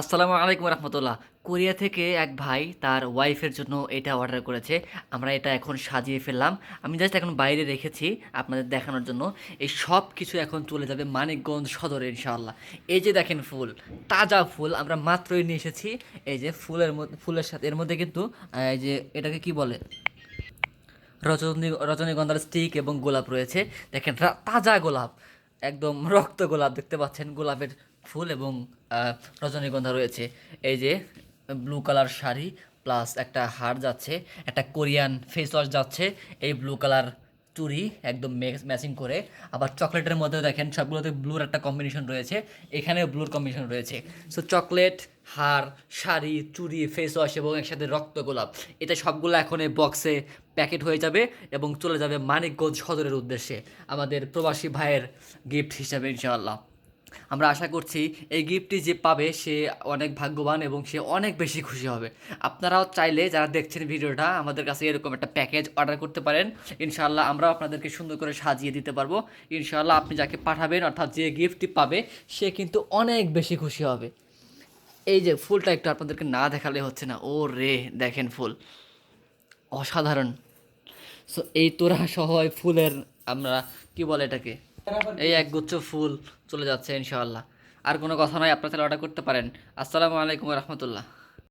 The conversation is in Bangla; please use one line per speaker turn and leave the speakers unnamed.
আসসালামু আলাইকুম রহমতুল্লাহ। কোরিয়া থেকে এক ভাই তার ওয়াইফের জন্য এটা অর্ডার করেছে। আমরা এটা এখন সাজিয়ে ফেললাম। আমি জাস্ট এখন বাইরে রেখেছি আপনাদের দেখানোর জন্য। এই সব কিছু এখন চলে যাবে মানিকগঞ্জ সদরে ইনশাআল্লাহ। এই যে দেখেন ফুল, তাজা ফুল, আমরা মাত্রই নিয়ে এসেছি। এই যে ফুলের মধ্যে, ফুলের সাথে, এর মধ্যে কিন্তু এই যে এটাকে কি বলে? রজনী, রজনীগন্ধার স্টিক এবং গোলাপ রয়েছে। দেখেন তাজা গোলাপ, একদম রক্ত গোলাপ, দেখতে পাচ্ছেন গোলাপের ফুল এবং রজনীগন্ধা রয়েছে। এই যে ব্লু কালার শাড়ি প্লাস একটা হার যাচ্ছে, একটা কোরিয়ান ফেস ওয়াশ যাচ্ছে, এই ব্লু কালার চুরি একদম ম্যাচিং করে। আবার চকলেটের মধ্যে দেখেন, সবগুলোতে ব্লুর একটা কম্বিনেশন রয়েছে, এখানেও ব্লুর কম্বিনেশন রয়েছে। সো চকলেট হার, শাড়ি, চুড়ি ফেস ওয়াশ এবং একসাথে রক্ত গোলাপ, এটা সবগুলো এখন এই বক্সে প্যাকেট হয়ে যাবে এবং চলে যাবে মানিকগঞ্জ সদরের উদ্দেশ্যে, আমাদের প্রবাসী ভাইয়ের গিফট হিসাবে, ইনশাআল্লাহ। আমরা আশা করছি এই গিফটটি যে পাবে সে অনেক ভাগ্যবান এবং সে অনেক বেশি খুশি হবে। আপনারাও চাইলে যারা দেখছেন ভিডিওটা আমাদের কাছে এরকম একটা প্যাকেজ অর্ডার করতে পারেন। ইনশাআল্লাহ আমরাও আপনাদেরকে সুন্দর করে সাজিয়ে দিতে পারব। ইনশাআল্লাহ আপনি যাকে পাঠাবেন, অর্থাৎ যে গিফটটি পাবে, সে কিন্তু অনেক বেশি খুশি হবে। এই যে ফুলটা একটু আপনাদেরকে না দেখালে হচ্ছে না। ও রে দেখেন ফুল। অসাধারণ। সো এই তোরা সহ ফুলের আমরা কি বলে এটাকে? এই এক গুচ্ছ ফুল চলে যাচ্ছে ইনশাআল্লাহ। আর কোনো কথা নয় আপনারা তাহলে অর্ডার করতে পারেন। আসসালামু আলাইকুম রহমতুল্লাহ।